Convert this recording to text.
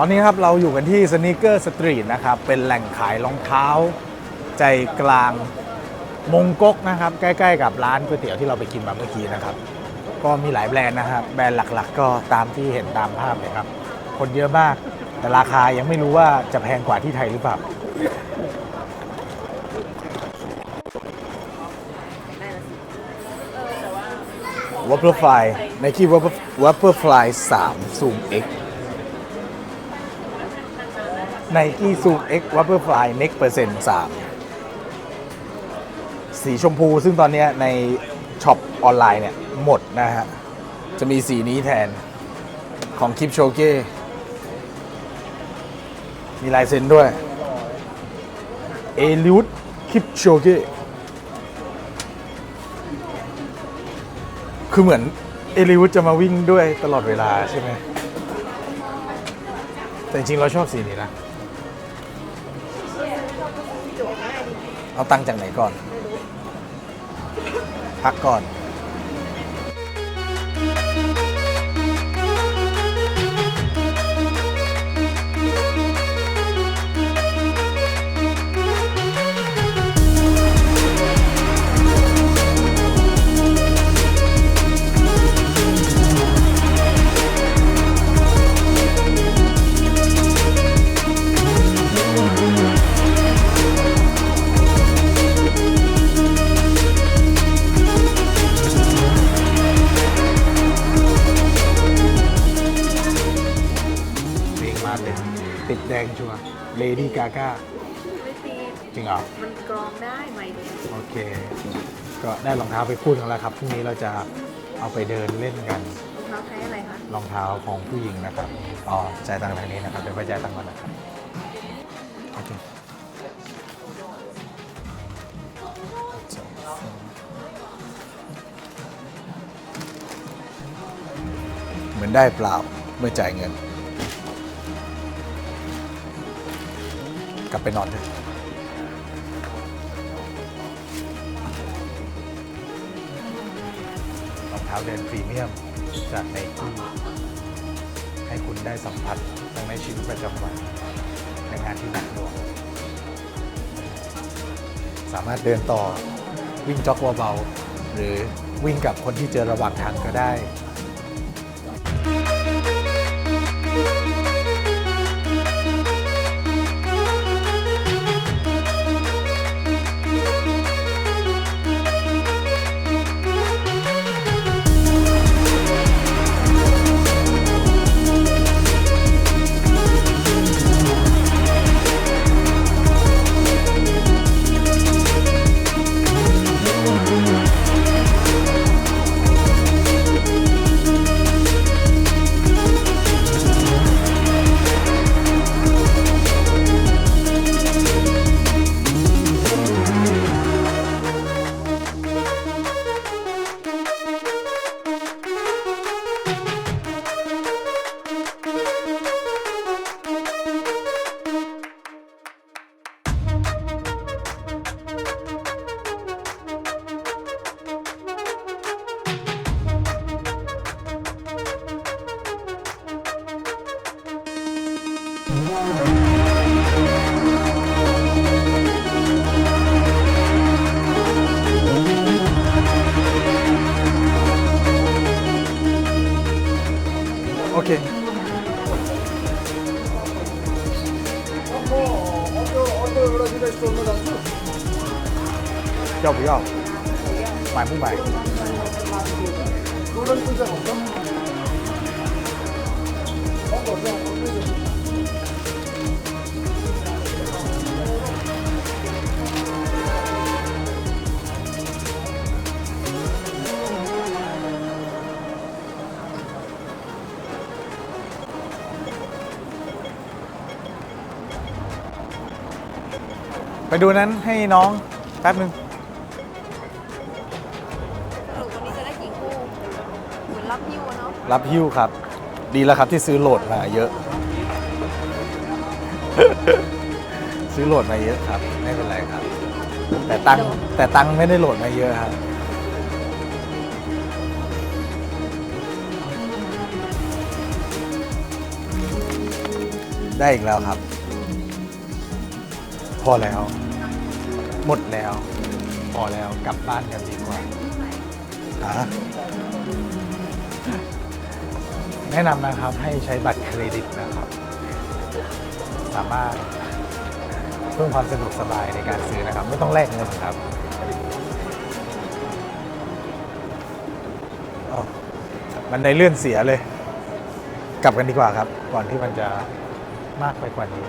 ตอนนี้ครับเราอยู่กันที่สน e เกอร์สตรีทนะครับ เป็นแหล่งขายรองเท้า ใจกลางมงกกนะครับ ใกล้ๆกับร้านก๋วยเตี๋ยวที่เราไปกินมาเมื่อกี้นะครับ ก็มีหลายแบรนด์นะครับ แบรนด์หลักๆ ก็ตามที่เห็นตามภาพเลยครับ คนเยอะมาก แต่ราคายังไม่รู้ว่าจะแพงกว่าที่ไทยหรือเปล่า w a p p e r f l y Nike w a p p e r f l y 3 Zoom X Nike Zoom X w a p p e r f l y Next Percent 3สีชมพูซึ่งตอนนี้ในช็อปออนไลน์เนี่ย หมดนะฮะ จะมีสีนี้แทนของคลิปโชเก้ มีลายเซ็นด้วย เอลิวดคลิปโชเก้ คือเหมือน เอลิวดจะมาวิ่งด้วยตลอดเวลาใช่ไหมแต่จริงเราชอบสีนี้นะ เอาตังค์จากไหนก่อน พักก่อน งชัวเลดี้กาก้าไม่ตีจริงเหรอ มันกรองได้ไหมเนี่ยโอเค ก็ได้รองเท้าไปคู่หนึงแล้วครับ พรุ่งนี้เราจะเอาไปเดินเล่นกัน รองเท้าแท้อะไรคะ รองเท้าของผู้หญิงนะครับ อ๋อจ่ายตังค์ทางนี้นะครับ เดี๋ยวไปจ่ายตังค์ก่อนนะครับ โอเคเหมือนได้เปล่าเมื่อจ่ายเงิน กลับไปนอนเถอะรองเท้าเดินพรีเมียมจากไนกี้ให้คุณได้สัมผัสทั้งในชีวิตประจำวันในงานที่หนักหน่วงสามารถเดินต่อวิ่งจ็อกเบาๆหรือวิ่งกับคนที่เจอระหว่างทางก็ได้ 要不要？买不买？ ไปดูนั้นให้น้องแป๊บนึงสรุปวันนี้จะได้กี่คู่เหมือนรับยิ้วอะเนาะรับหิ้วครับ ดีแล้วครับที่ซื้อโหลดมาเยอะ ซื้อโหลดมาเยอะครับ ไม่เป็นไรครับ แต่ตังค์แต่ตังค์ไม่ได้โหลดมาเยอะครับ ได้อีกแล้วครับพ อแล้ว หมดแล้ว พอแล้วกลับบ้านกันดีกว่าฮะแนะนำนะครับให้ใช้บัตรเครดิตนะครับ สามารถเพิ่มความสะดวกสบายในการซื้อนะครับ ไม่ต้องแลกเงินครับอ้าวบันไดเลื่อนเสียเลย กลับกันดีกว่าครับ ก่อนที่มันจะมากไปกว่านี้